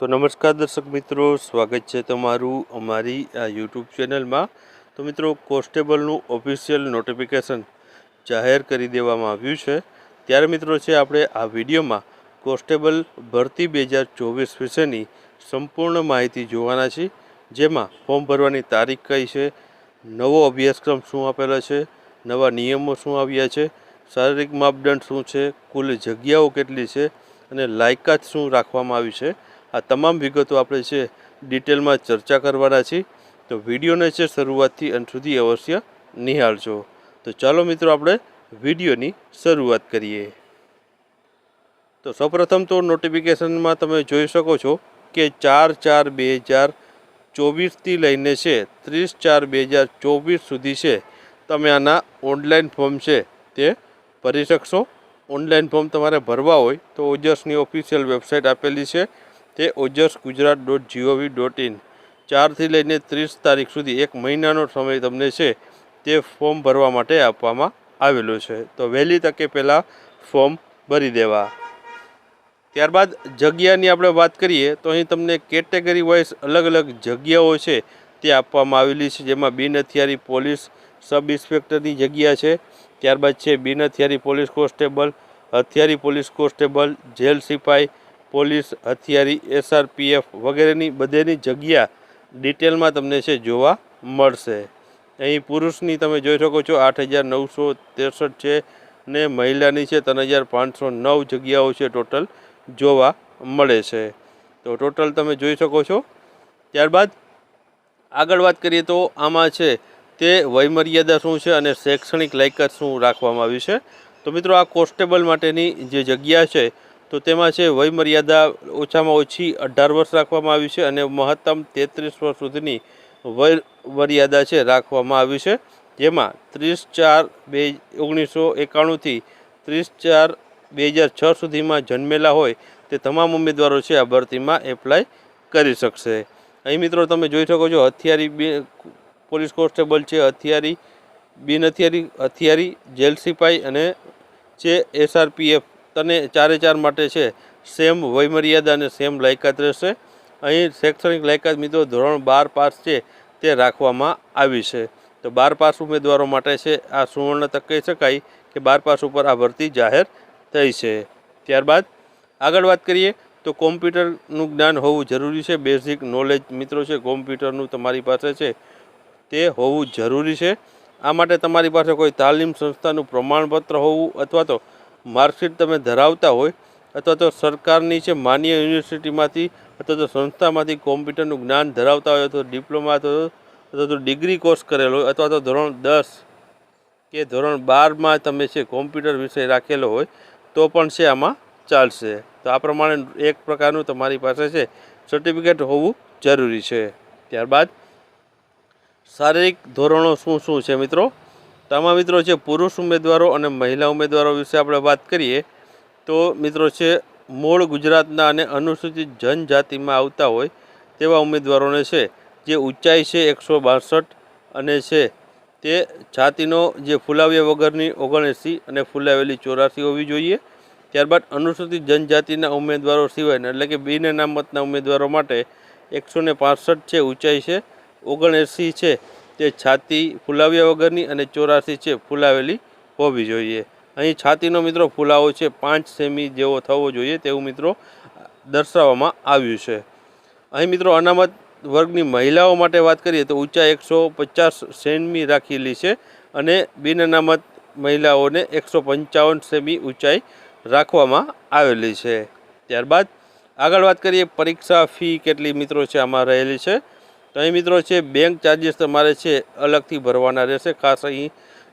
તો નમસ્કાર દર્શક મિત્રો, સ્વાગત છે તમારું અમારી આ યુટ્યુબ ચેનલમાં. તો મિત્રો, કોન્સ્ટેબલનું ઓફિશિયલ નોટિફિકેશન જાહેર કરી દેવામાં આવ્યું છે. ત્યારે મિત્રો છે, આપણે આ વિડીયોમાં કોન્સ્ટેબલ ભરતી બે હજાર ચોવીસ વિશેની સંપૂર્ણ માહિતી જોવાના છીએ. જેમાં ફોર્મ ભરવાની તારીખ કઈ છે, નવો અભ્યાસક્રમ શું આપેલો છે, નવા નિયમો શું આવ્યા છે, શારીરિક માપદંડ શું છે, કુલ જગ્યાઓ કેટલી છે, અને લાયકાત શું રાખવામાં આવી છે. આ તમામ વિગતો આપણે છે ડિટેલમાં ચર્ચા કરવાના છીએ, તો વિડીયોને છે શરૂઆતથી અંત સુધી અવશ્ય નિહાળજો. તો ચાલો મિત્રો આપણે વિડીયોની શરૂઆત કરીએ. તો સૌપ્રથમ તો નોટિફિકેશનમાં તમે જોઈ શકો છો કે ચાર ચાર બે હજાર ચોવીસથી લઈને છે, ત્રીસ ચાર બે હજાર ચોવીસ સુધી છે. તમે આના ઓનલાઈન ફોર્મ છે તે ભરી શકશો. ઓનલાઈન ફોર્મ તમારે ભરવા હોય તો ઓજસની ઓફિશિયલ વેબસાઇટ આપેલી છે. તે Ojas Gujarat dot G O V. ચારથી લઈને ત્રીસ તારીખ સુધી એક મહિનાનો સમય તમને છે તે ફોર્મ ભરવા માટે આપવામાં આવેલો છે. તો વહેલી તકે પહેલાં ફોર્મ ભરી દેવા. ત્યારબાદ જગ્યાની આપણે વાત કરીએ, તો અહીં તમને કેટેગરી વાઇઝ અલગ અલગ જગ્યાઓ છે તે આપવામાં આવેલી છે. જેમાં બિન હથિયારી પોલીસ સબ ઇન્સ્પેક્ટરની જગ્યા છે, ત્યારબાદ છે બિન હથિયારી પોલીસ કોન્સ્ટેબલ, હથિયારી પોલીસ કોન્સ્ટેબલ, જેલ સિપાઈ પોલીસ, હથિયારી, એસઆરપીએફ વગેરેની બધેની જગ્યા ડિટેલમાં તમને છે જોવા મળશે. અહીં પુરુષની તમે જોઈ શકો છો આઠ હજાર નવસો ત્રેસઠ છે ને મહિલાની છે ત્રણ હજાર પાંચસો નવ જગ્યાઓ છે ટોટલ જોવા મળે છે. તો ટોટલ તમે જોઈ શકો છો. ત્યારબાદ આગળ વાત કરીએ તો આમાં છે તે વયમર્યાદા શું છે અને શૈક્ષણિક લાયકાત શું રાખવામાં આવ્યું છે. તો મિત્રો આ કોન્સ્ટેબલ માટેની જે જગ્યા છે તો તેમાં છે, વયમર્યાદા ઓછામાં ઓછી અઢાર વર્ષ રાખવામાં આવી છે અને મહત્તમ તેત્રીસ વર્ષ સુધીની વય મર્યાદા છે, રાખવામાં આવી છે. જેમાં ત્રીસ ચાર બે ઓગણીસો એકાણુંથી ત્રીસ ચાર બે હજાર છ સુધીમાં જન્મેલા હોય તે તમામ ઉમેદવારો છે, આ ભરતીમાં એપ્લાય કરી શકશે. અહીં મિત્રો તમે જોઈ શકો છો, હથિયારી પોલીસ કોન્સ્ટેબલ છે, હથિયારી બિન હથિયારી હથિયારી જેલ સિપાઈ અને છે એસઆરપીએફ તને ચારે ચાર માટે છે. સેમ વયમર્યાદા અને સેમ લાયકાત રહેશે. અહીં શૈક્ષણિક લાયકાત મિત્રો ધોરણ બાર પાસ છે તે રાખવામાં આવી છે. તો બાર પાસ ઉમેદવારો માટે છે, આ સુવર્ણ તક કહી શકાય કે બાર પાસ ઉપર આ ભરતી જાહેર થઈ છે. ત્યારબાદ આગળ વાત કરીએ તો કોમ્પ્યુટરનું જ્ઞાન હોવું જરૂરી છે. બેઝિક નોલેજ મિત્રો છે, કોમ્પ્યુટરનું તમારી પાસે છે, તે હોવું જરૂરી છે. આ માટે તમારી પાસે કોઈ તાલીમ સંસ્થાનું પ્રમાણપત્ર હોવું અથવા તો માર્કશીટ તમે ધરાવતા હોય અથવા તો સરકારની છે માન્ય યુનિવર્સિટીમાંથી અથવા તો સંસ્થામાંથી કોમ્પ્યુટરનું જ્ઞાન ધરાવતા હોય તો ડિપ્લોમા અથવા અથવા તો ડિગ્રી કોર્સ કરેલો હોય અથવા તો ધોરણ દસ કે ધોરણ બારમાં તમે છે કોમ્પ્યુટર વિષય રાખેલો હોય તો પણ છે આમાં ચાલશે. તો આ પ્રમાણે એક પ્રકારનું તમારી પાસે છે સર્ટિફિકેટ હોવું જરૂરી છે. ત્યારબાદ શારીરિક ધોરણો શું શું છે મિત્રો? તમામ મિત્રો છે પુરુષ ઉમેદવારો અને મહિલા ઉમેદવારો વિશે આપણે વાત કરીએ, તો મિત્રો છે, મૂળ ગુજરાતના અને અનુસૂચિત જનજાતિમાં આવતા હોય તેવા ઉમેદવારોને છે, જે ઊંચાઈ છે એકસો બાસઠ અને છે, તે છાતીનો જે ફૂલાવ્યા વગરની ઓગણએંસી અને ફૂલાવેલી ચોરાસી હોવી જોઈએ. ત્યારબાદ અનુસૂચિત જનજાતિના ઉમેદવારો સિવાયના, એટલે કે બિન અનામતના ઉમેદવારો માટે એકસો ને છે, ઊંચાઈ છે ઓગણએંસી છે તે છાતી ફૂલાવ્યા વગરની અને ચોરાસી છે ફૂલાવેલી હોવી જોઈએ. અહીં છાતીનો મિત્રો ફૂલાવો છે પાંચ સેમી જેવો થવો જોઈએ તેવું મિત્રો દર્શાવવામાં આવ્યું છે. અહીં મિત્રો અનામત વર્ગની મહિલાઓ માટે વાત કરીએ તો ઊંચાઈ એકસો પચાસ સેમી રાખેલી છે અને બિન અનામત મહિલાઓને એકસો પંચાવન સેમી ઊંચાઈ રાખવામાં આવેલી છે. ત્યારબાદ આગળ વાત કરીએ પરીક્ષા ફી કેટલી મિત્રો છે આમાં રહેલી છે. તો અહીં મિત્રો છે બેંક ચાર્જીસ તમારે છે, અલગથી ભરવાના રહેશે. ખાસ અહીં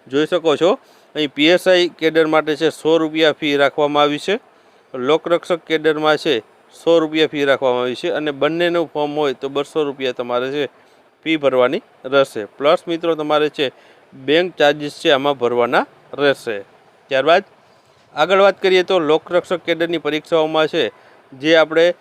જોઈ શકો છો. અહીં પીએસઆઈ કેડર માટે છે, સો રૂપિયા ફી રાખવામાં આવી છે. લોકરક્ષક કેડરમાં છે, સો રૂપિયા ફી રાખવામાં આવી છે. અને બંનેનું ફોર્મ હોય તો બસો રૂપિયા તમારે છે ફી ભરવાની રહેશે. પ્લસ મિત્રો તમારે છે બેંક ચાર્જીસ છે, આમાં ભરવાના રહેશે. ત્યારબાદ આગળ વાત કરીએ તો લોકરક્ષક કેડરની પરીક્ષાઓમાં છે, જે આપણે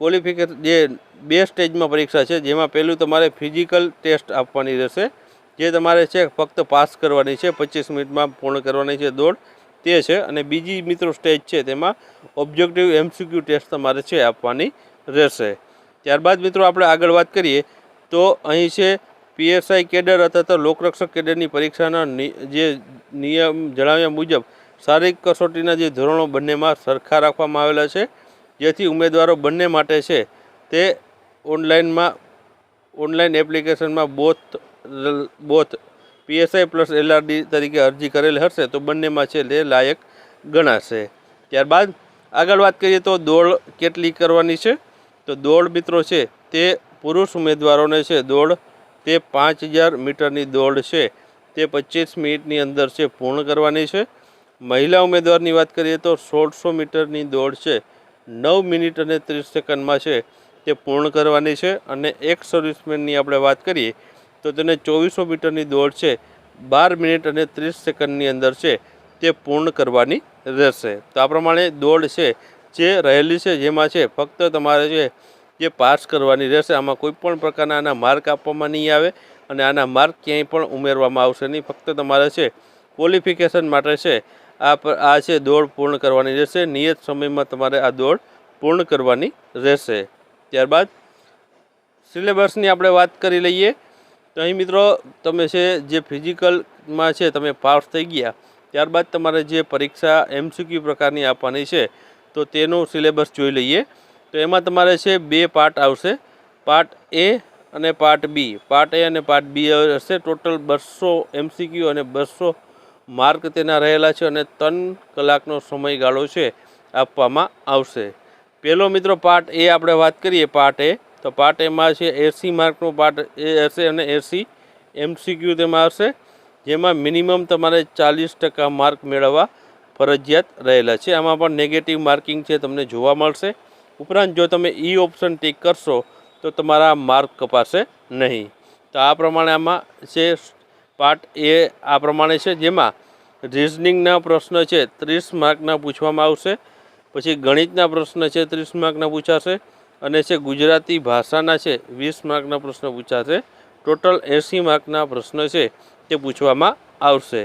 ક્વોલિફિકેશન જે બે સ્ટેજમાં પરીક્ષા છે, જેમાં પહેલું તમારે ફિઝિકલ ટેસ્ટ આપવાની રહેશે, જે તમારે છે ફક્ત પાસ કરવાની છે, પચીસ મિનિટમાં પૂર્ણ કરવાની છે દોડ, તે છે. અને બીજી મિત્રો સ્ટેજ છે, તેમાં ઓબ્જેક્ટિવ એમસીક્યુ ટેસ્ટ તમારે છે આપવાની રહેશે. ત્યારબાદ મિત્રો આપણે આગળ વાત કરીએ, તો અહીં છે પીએસઆઈ કેડર અથવા તો લોકરક્ષક કેડરની પરીક્ષાના જે નિયમ જણાવ્યા મુજબ, શારીરિક કસોટીના જે ધોરણો બંનેમાં સરખા રાખવામાં આવેલા છે. જેથી ઉમેદવારો બંને માટે છે. તે ઓનલાઈનમાં, ઓનલાઈન એપ્લિકેશનમાં both both PSI plus LRD તરીકે અરજી કરેલ હશે તો બંનેમાં છે તે લાયક ગણાશે. ત્યારબાદ આગળ વાત કરીએ તો દોડ કેટલી કરવાની છે? તો દોડ મિત્રો છે તે પુરુષ ઉમેદવારોને છે દોડ તે પાંચ હજાર મીટરની દોડ છે. તે પચીસ મિનિટની અંદર છે પૂર્ણ કરવાની છે. મહિલા ઉમેદવારની વાત કરીએ તો સોળસો મીટરની દોડ છે. નવ મિનિટ અને ત્રીસ સેકન્ડમાં છે તે પૂર્ણ કરવાની છે અને એક સર્વિસમેનની આપણે વાત કરીએ તો તેને ચોવીસો મીટરની દોડ છે, બાર મિનિટ અને ત્રીસ સેકન્ડની અંદર છે તે પૂર્ણ કરવાની રહેશે. તો આ પ્રમાણે દોડ છે જે રહેલી છે, જેમાં છે ફક્ત તમારે છે જે પાસ કરવાની રહેશે. આમાં કોઈ પણ પ્રકારના આના માર્ક આપવામાં નહીં આવે અને આના માર્ક ક્યાંય પણ ઉમેરવામાં આવશે નહીં. ફક્ત તમારે છે ક્વોલિફિકેશન માટે છે, આ આ છે દોડ પૂર્ણ કરવાની રહેશે. નિયત સમયમાં તમારે આ દોડ પૂર્ણ કરવાની રહેશે. ત્યારબાદ સિલેબસની આપણે વાત કરી લઈએ. તો અહીં મિત્રો તમે છે, જે ફિઝિકલમાં છે, તમે પાસ થઈ ગયા. ત્યારબાદ તમારે જે પરીક્ષા એમસીક્યુ પ્રકારની આપવાની છે, તો તેનું સિલેબસ જોઈ લઈએ. તો એમાં તમારે છે, બે પાર્ટ આવશે. પાર્ટ એ અને પાર્ટ બી પાર્ટ એ અને પાર્ટ બી હશે. ટોટલ બસો એમસીક્યુ અને બસો માર્ક તેના રહેલા છે અને ત્રણ કલાકનો સમયગાળો છે, આપવામાં આવશે. પહેલો મિત્રો પાર્ટ એ આપણે વાત કરીએ, પાર્ટ એ. તો પાર્ટ એમાં છે એસી માર્કનો પાર્ટ એ હશે અને એસી એમસીક્યુ તેમાં હશે, જેમાં મિનિમમ તમારે ચાલીસ ટકા માર્ક મેળવવા ફરજિયાત રહેલા છે. આમાં પણ નેગેટિવ માર્કિંગ છે, તમને જોવા મળશે. ઉપરાંત જો તમે ઈ ઓપ્શન ટીક કરશો, તો તમારા માર્ક કપાશે નહીં. તો આ પ્રમાણે આમાં છે પાર્ટ એ આ પ્રમાણે છે, જેમાં રિઝનિંગના પ્રશ્ન છે ત્રીસ માર્કના પૂછવામાં આવશે, પછી ગણિતના પ્રશ્ન છે ત્રીસ માર્કના પૂછાશે, અને છે ગુજરાતી ભાષાના છે વીસ માર્કના પ્રશ્ન પૂછાશે ટોટલ એંસી માર્કના પ્રશ્ન છે તે પૂછવામાં આવશે.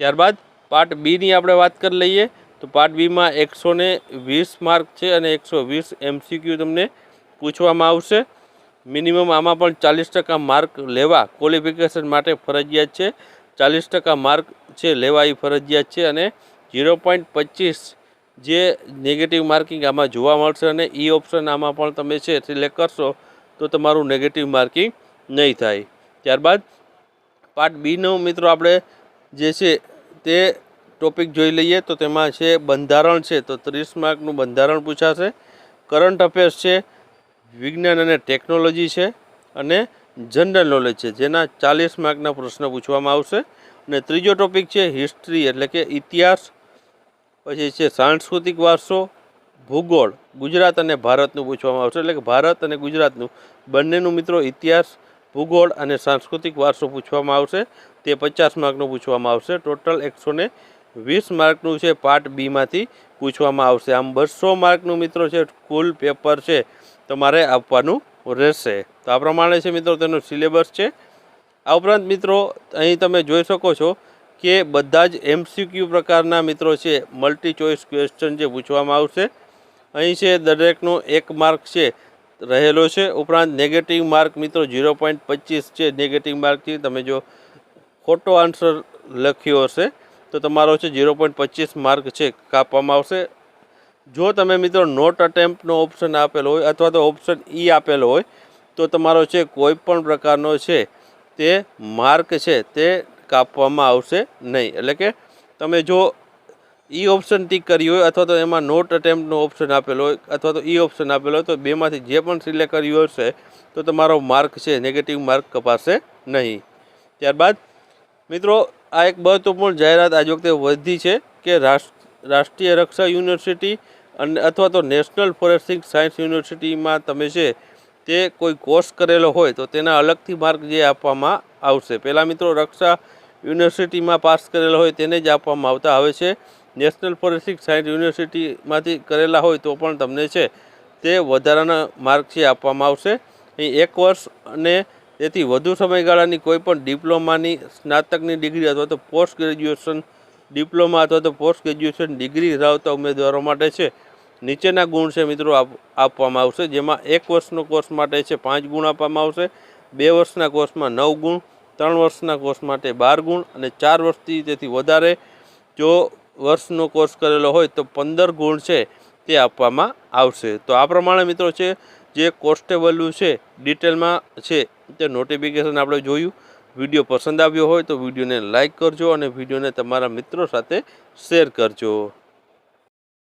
ત્યારબાદ પાર્ટ બીની આપણે વાત કરી લઈએ, તો પાર્ટ બીમાં એકસો વીસ માર્ક છે અને એકસો વીસ એમસીક્યુ તમને પૂછવામાં આવશે. મિનિમમ આમાં પણ ચાલીસ ટકા માર્ક લેવા ક્વોલિફિકેશન માટે ફરજિયાત છે. ચાલીસ ટકા માર્ક છે લેવા એ ફરજિયાત છે અને ઝીરો પોઈન્ટ પચીસ જે નેગેટિવ માર્કિંગ આમાં જોવા મળશે અને ઈ ઓપ્શન આમાં પણ તમે છે સિલેક્ટ કરશો તો તમારું નેગેટિવ માર્કિંગ નહીં થાય. ત્યારબાદ પાર્ટ બીનો મિત્રો આપણે જે છે તે ટોપિક જોઈ લઈએ તો તેમાં છે બંધારણ છે તો ત્રીસ માર્કનું બંધારણ પૂછાશે. કરંટ અફેર્સ છે વિજ્ઞાન અને ટેકનોલોજી છે અને જનરલ નોલેજ છે. જેના ચાલીસ માર્કના પ્રશ્ન પૂછવામાં આવશે. અને ત્રીજો ટોપિક છે હિસ્ટ્રી એટલે કે ઇતિહાસ, પછી છે સાંસ્કૃતિક વારસો, ભૂગોળ, ગુજરાત અને ભારતનું પૂછવામાં આવશે. એટલે કે ભારત અને ગુજરાતનું બંનેનું મિત્રો ઇતિહાસ, ભૂગોળ અને સાંસ્કૃતિક વારસો પૂછવામાં આવશે. તે પચાસ માર્કનું પૂછવામાં આવશે. ટોટલ એકસો ને વીસ માર્કનું છે પાર્ટ બીમાંથી પૂછવામાં આવશે. આમ બસો માર્કનું મિત્રો છે કુલ પેપર છે. તમારે આપવાનું રહેશે. તો આ પ્રમાણે છે મિત્રો તેનો સિલેબસ છે. આ ઉપરાંત મિત્રો, અહીં તમે જોઈ શકો છો કે બધા જ એમસીક્યુ પ્રકારના મિત્રો છે મલ્ટી ચોઇસ ક્વેશ્ચન જે પૂછવામાં આવશે. અહીં છે દરેકનો એક માર્ક છે, રહેલો છે. ઉપરાંત નેગેટિવ માર્ક મિત્રો ઝીરો પોઈન્ટ પચીસ છે નેગેટિવ માર્કથી તમે જો ખોટો આન્સર લખ્યો હશે, તો તમારો છે ઝીરો પોઈન્ટ પચીસ માર્ક છે, કાપવામાં આવશે. જો તમે મિત્રો નોટ અટેમ્પ્ટનો ઓપ્શન આપેલો હોય અથવા તો ઓપ્શન ઈ આપેલો હોય, તો તમારો છે કોઈ પણ પ્રકારનો છે તે માર્ક છે તે કાપવામાં આવશે નહીં. એટલે કે તમે જો ઈ ઓપ્શન ટીક કર્યું હોય અથવા તો એમાં નોટ અટેમ્પ્ટનો ઓપ્શન આપેલો હોય અથવા તો ઈ ઓપ્શન આપેલો હોય, તો બેમાંથી જે પણ સિલેક્ટ કર્યું હશે, તો તમારો માર્ક છે નેગેટિવ માર્ક કપાશે નહીં. ત્યારબાદ મિત્રો, આ એક મહત્વપૂર્ણ જાહેરાત આજ વખતે વધી છે કે રાષ્ટ્ર રાષ્ટ્રીય રક્ષા યુનિવર્સિટી અને અથવા તો નેશનલ ફોરેન્સિક સાયન્સ યુનિવર્સિટીમાં તમે છે તે કોઈ કોર્સ કરેલો હોય તો તેના અલગથી માર્ક જે આપવામાં આવશે. પહેલાં મિત્રો રક્ષા યુનિવર્સિટીમાં પાસ કરેલો હોય તેને જ આપવામાં આવતા આવે છે. નેશનલ ફોરેન્સિક સાયન્સ યુનિવર્સિટીમાંથી કરેલા હોય તો પણ તમને છે તે વધારાના માર્ક છે આપવામાં આવશે. અહીં એક વર્ષ અને તેથી વધુ સમયગાળાની કોઈપણ ડિપ્લોમાની સ્નાતકની ડિગ્રી અથવા તો પોસ્ટ ગ્રેજ્યુએશન ડિપ્લોમા અથવા તો પોસ્ટ ગ્રેજ્યુએશન ડિગ્રી ધરાવતા ઉમેદવારો માટે છે. નીચેના ગુણ છે મિત્રો આપ, આપવામાં આવશે. જેમાં એક વર્ષનો કોર્સ માટે છે પાંચ ગુણ આપવામાં આવશે. બે વર્ષના કોર્સમાં નવ ગુણ, ત્રણ વર્ષના કોર્સ માટે બાર ગુણ અને ચાર વર્ષથી તેથી વધારે. જો વર્ષનો કોર્સ કરેલો હોય તો પંદર ગુણ છે તે આપવામાં આવશે. તો આ પ્રમાણે મિત્રો છે, જે કોન્સ્ટેબલનું છે, ડિટેલમાં છે તે નોટિફિકેશન આપણે જોયું. વીડિયો પસંદ આવ્યો હોય તો વિડીયોને લાઇક કરજો અને વિડીયોને તમારા મિત્રો સાથે શેર કરજો.